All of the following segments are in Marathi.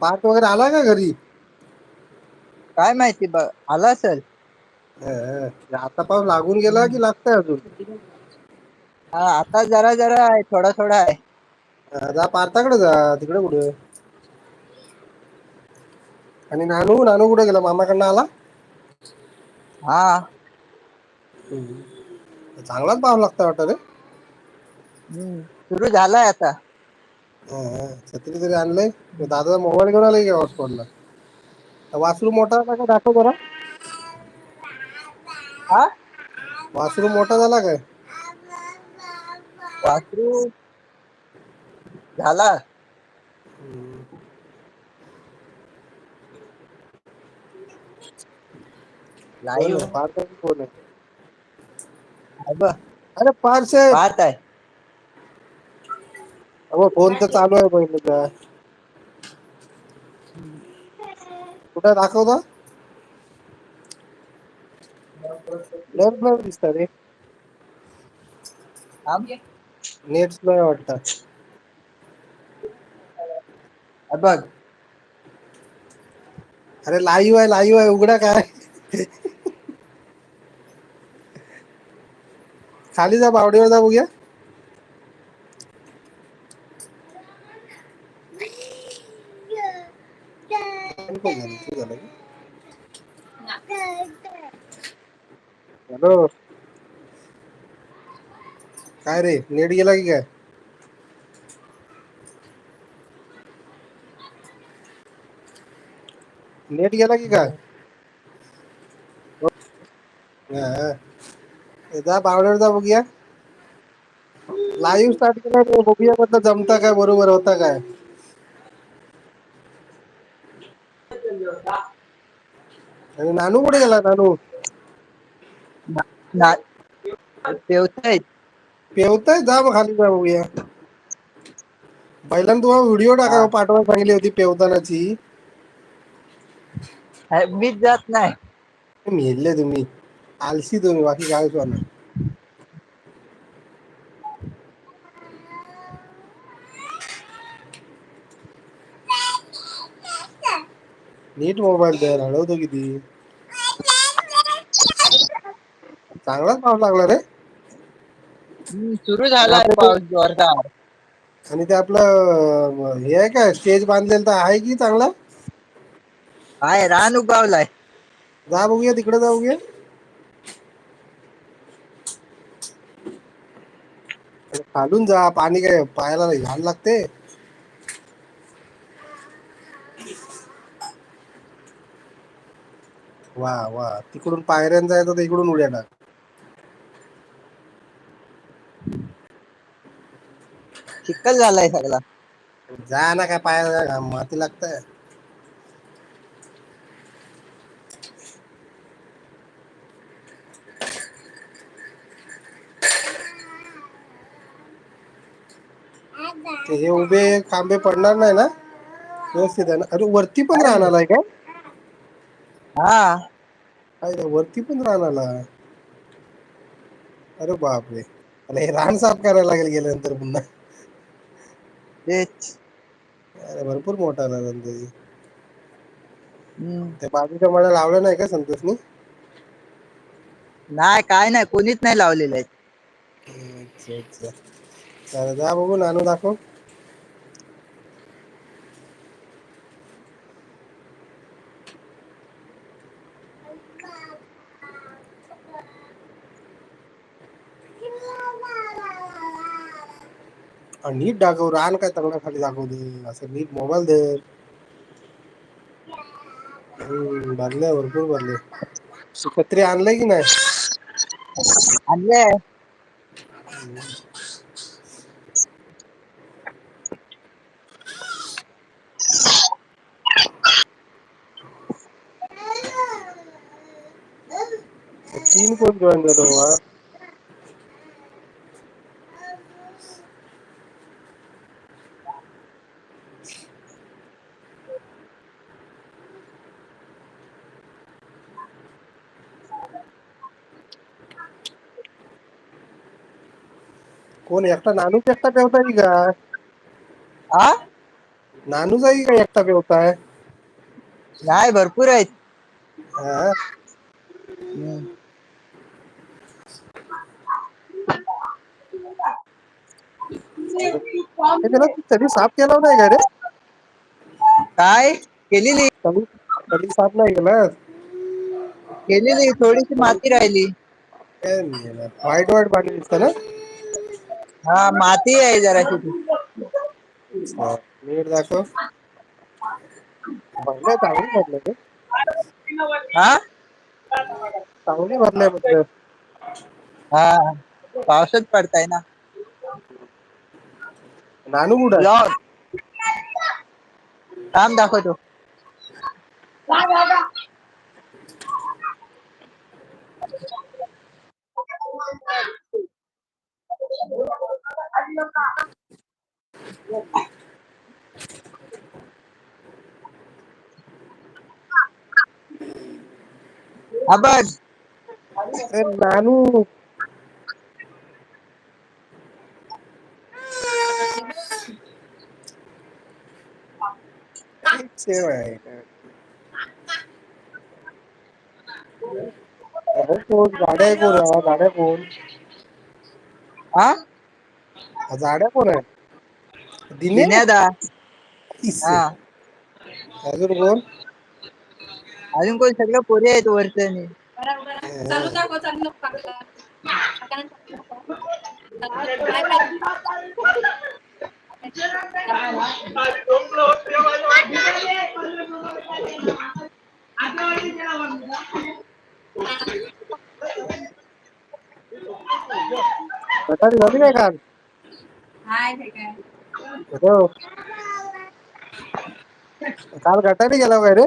पार्थ वगैरे आलाय का घरी? काय माहिती बघ आला असेल. अ आता पाऊस लागून गेला की लागतय अजून? हा आता जरा जरा आहे थोडा थोडा आहे. जा पार्थाकडे जा तिकडे कुठे? आणि नानू नानू कुठे गेला? मामाकडनं आला? हा. चांगलाच पाव लागतं वाट रे. हम्म सुरू झालाय आता. छत्री तरी आणलंय. दादाचा मोबाईल घेऊन आलाय का हॉसपॉटला वासरू मोठा का? दाखव जरा हा? वासरू मोठा झाला काय? वासरू झाला. लाईव्ह पार्थ की कोण आहे? ब अरे पाहत आहे अ फोन तर चालू आहे पहिले हम्म कुठे दाखवता? ब्लर ब्लर दिसत रे. नेट स्लो वाटत. वाटतं बघ. अरे लाईव्ह आहे लाईव्ह आहे उघडा काय? खाली जा बावडीवर जा बघूया. हॅलो। काय रे? नेट गेला की काय? नेट गेला की काय? जा स्टार्ट केला बघूया म्हटलं जमता काय, बरोबर होता काय. आणि नानू कुठे गेला नानू? पेवतायत. पेवतोय जा मग खाली जा बघूया. पहिल्यांदा तुम्हाला व्हिडिओ टाका पाठवायला सांगितली होती पेवतानाची. मीच जात नाही. मेले तुम्ही. आलशी तुम्ही बाकी काय सुचा नीट मोबाईल द्या रडवतो किती. चांगलाच पाऊस लागला रे. सुरू ते पाऊस जोरदार. आणि ते आपलं हे आहे काय स्टेज बांधलेलं तर आहे कि चांगलं? हाय रान उगवलाय. जा बघूया तिकडे जा बघूया खालून जा पाणी काय पाहायला घाण लागते. वा वा. तिकडून पायऱ्यांचा जायचं तर इकडून उड्या टाक. चिखल झालाय सगळा. जा ना काय पाय माती लागतय. हे उभे खांबे पडणार नाही ना? व्यवस्थित आहे ना? अरे वरती पण काय नाही राहणारय का? हा. अ वरती पण राहणाला अरे बापरे. हे रान साफ करायला लागेल गेल्यानंतर पुन्हा. तेच. अरे भरपूर मोठा आला नंतर हम्म. त्या बाजूच्या मला लावलं नाही का संतोषनी? नाही काय नाही कोणीच नाही लावलेलं आहे. अच्छा अच्छा. चल जा बघू नानू दाखव. नीट दाखव रान काय चांगल्या खाली दाखवते असं नीट मोबाईल दे. हम्म भरले भरपूर भरले. छत्री आणलंय की नाही? आणले तीन कोण जॉईन झालं कोण एकटा नाणूच एकटा पेवताय का आं? नानू जाई का एकटा पेवताय नाही भरपूर आहेत हा। हम्म। त्याला तरी साफ़ केला नाही का रे। काय? केलेली कधी कधी साफ़ नाही केलं केलेली थोडीशी माती राहिली. वाईट वाईट पाणी दिसत ना। हा माती आहे जरा नीट दाखव. भरलंय चांगलं भरलंय ते हा? चांगली भरलंय म्हटलं. हा पावसच पडताय ना. नानू कुठं लॉक थांब दाखवतो. अरे नानू. सेव आहे कोण आहे कोण हा गाड्या कोण हा हा जाड्या कोण आहे दिने दिन्यादा इसे. हा अजून कोण अजून कोण सगळं पोरी आहेत वरच्यानी चालू गटारी झाली काय काल हे काय हो. काल गटारी गेला काय रे?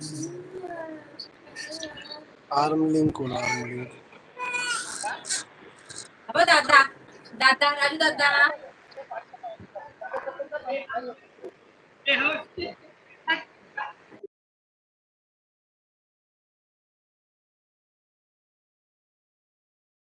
चल. हा आर्म लिंक होईल आर्म लिंक अबे दादा